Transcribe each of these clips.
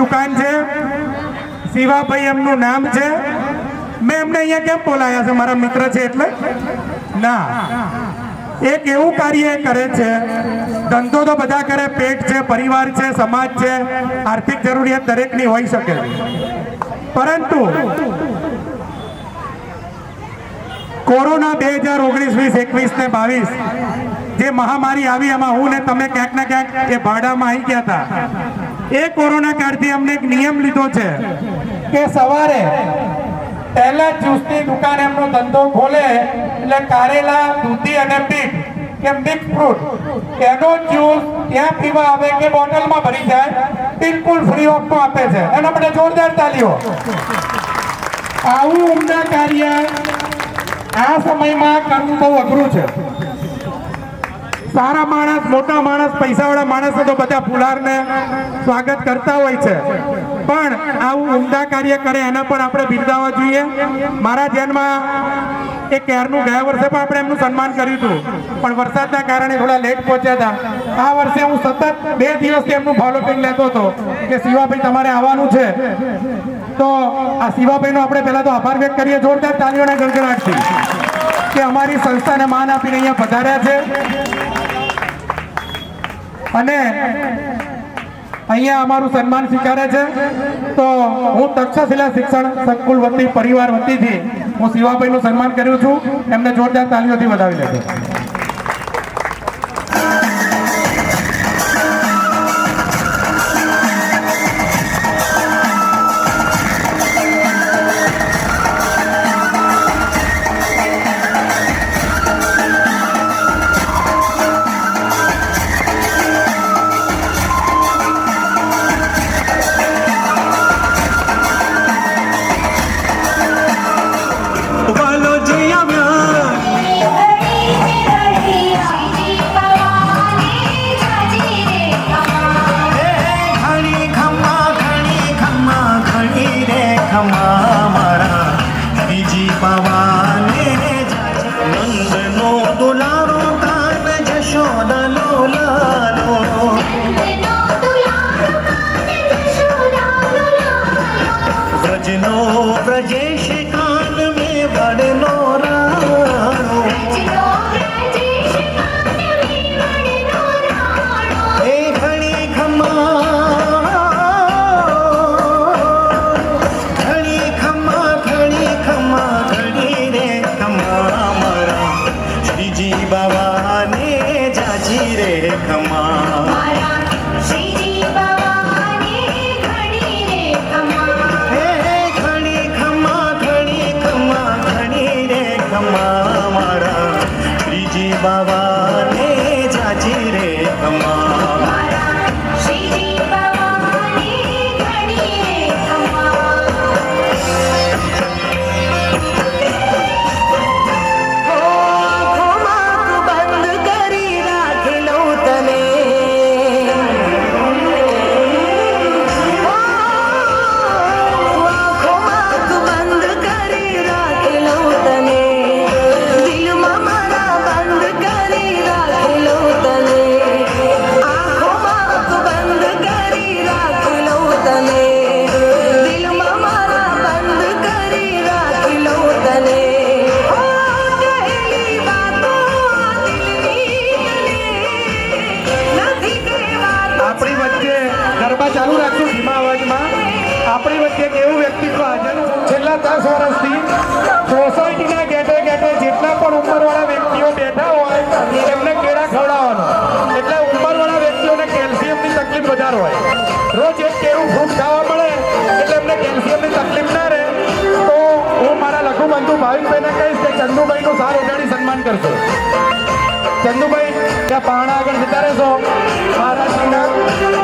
દુકાન છે. શિવાભાઈ એમનું નામ છે. મેં એમને અહીંયા કેમ બોલાયા છે? મારા મિત્ર છે એટલે. ના. એક એવું કાર્ય કરે છે. ધંધો તો બધા કરે. પેટ છે, પરિવાર છે, સમાજ છે. આર્થિક જરૂરિયાત દરેકની હોઈ શકે. પરંતુ કોરોના બે હજાર ઓગણીસ, વીસ, એકવીસ ને બાવીસ જે મહામારી આવી, એમાં હું ને તમે ક્યાંક ને ક્યાંક એ ભાડામાં આવી ગયા હતા. એ કોરોના કાળથી અમને એક નિયમ લીધો છે કે સવારે પહેલા જ્યુસની દુકાન એમનો ધંધો ખોલે એટલે કારેલા, દૂધી અને પીઠ કે મિક્સ ફ્રૂટ? એનો જ્યુસ ત્યાં પીવા આવે કે બોટલમાં ભરી જાય, બિલકુલ ફ્રી ઓફમાં આપે છે. એના માટે જોરદાર તાલીઓ. આવું ઉમદા કાર્ય આ સમયમાં કરવું બહુ અઘરું છે. સારા માણસ, મોટા માણસ, પૈસાવાળા માણસો તો બધા ફુલારને સ્વાગત કરતા હોય છે. પણ આવું ઉમદા કાર્ય કરે એને પણ આપણે બિરદાવવા જોઈએ. મારા ધ્યાનમાં એ ક્યારનું ગયા વર્ષે પણ આપણે એમનું સન્માન કર્યું હતું. પણ વરસાદના કારણે થોડા લેટ પહોંચ્યા હતા. આ વર્ષે હું સતત બે દિવસથી એમનું ફોલોપિંગ લેતો હતો કે શિવાભાઈ તમારે આવવાનું છે. તો આ શિવાભાઈનો આપણે પહેલાં તો આભાર વ્યક્ત કરીએ જોરદાર તાલીઓના ગણગણાટથી કે અમારી સંસ્થાને માન આપીને અહીંયા પધાર્યા છે. અને અહીંયા અમારું સન્માન સ્વીકારે છે. તો હું તક્ષશિલા શિક્ષણ સંકુલ વતી પરિવાર વતીથી હું શિવાભાઈનું સન્માન કર્યું છું. એમને જોરદાર તાલીઓથી વધાવી લેજો. you know આપણી વચ્ચે એક એવું વ્યક્તિત્વ હાજર છેલ્લા દસ વર્ષથી સોસાયટીના ગેટે ગેટે જેટલા પણ ઉંમરવાળા વ્યક્તિઓ બેઠા હોય એમને કેળા ખવડાવવાનો. એટલે ઉંમરવાળા વ્યક્તિઓને કેલ્શિયમની તકલીફ વધારે હોય. રોજ એક કેળું ફ્રૂટ ખાવા મળે, એટલે એમને કેલ્શિયમની તકલીફ ના રહે. તો હું મારા લઘુબંધુ ભાવિકભાઈને કહીશ કે ચંદુભાઈનું સાર ઉગાડી સન્માન કરશો ચંદુભાઈ, ત્યાં પાણા આગળ જતા રહેશો. મહારાજના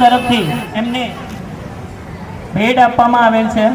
તરફથી એમને ભેટ આપવામાં આવેલ છે.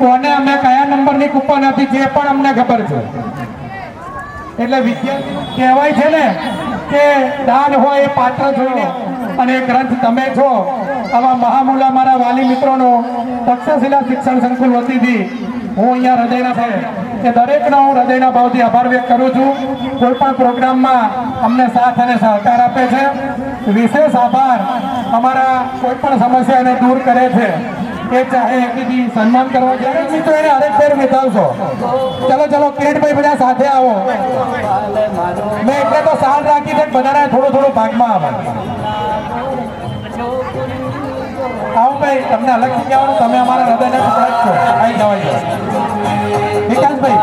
કોને અમે કયા નંબરની કૂપન હતી જે પણ અમને ખબર છે. એટલે વિદ્યાર્થી કહેવાય છે ને કે દાન હોય એ પાત્ર જોઈને અને ગ્રંથ તમે છો. આવા મહામુલા મારા વાલી મિત્રોનો તક્ષશિલા શિક્ષણ સંકુલ વતીથી હું અહીંયા હૃદયના સાહેબ કે દરેકનો હું હૃદયના ભાવથી આભાર વ્યક્ત કરું છું. કોઈ પણ પ્રોગ્રામમાં અમને સાથ અને સહકાર આપે છે. વિશેષ આભાર. અમારા કોઈ પણ સમસ્યાને દૂર કરે છે. એ ચાહે સન્માન કરવા એને હરેક ફેર વિતાવશો. ચલો ચલો બધા સાથે આવો. મેં એટલે તો સાલ રાખી કે બધાને થોડું થોડું ભાગમાં આવે. આવો ભાઈ તમને અલગ જગ્યાવાનું તમે અમારા હૃદયના ટુકડા જવાય વિકાસભાઈ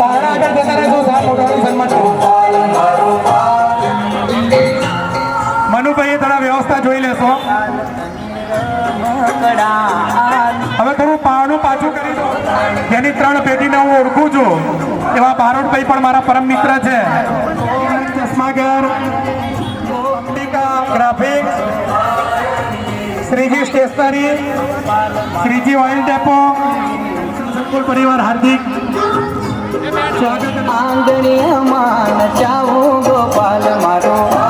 પારણા આગળ જતા રહેશો સાહેબ મોટાનું સન્માન મનુભાઈએ થોડા વ્યવસ્થા જોઈ લેશો. હવે થોડું પાનું પાછું કરી દો. જેની ત્રણ પેઢીને હું ઓળખું છું એવા બારોટભાઈ પણ મારા પરમ મિત્ર છે. ચશ્માગર Ambika graphics Shriji stationery Shriji oil depot સંકુલ પરિવાર હાર્દિક. સ્વાગત આંગણીએ માન ચાવું મારો.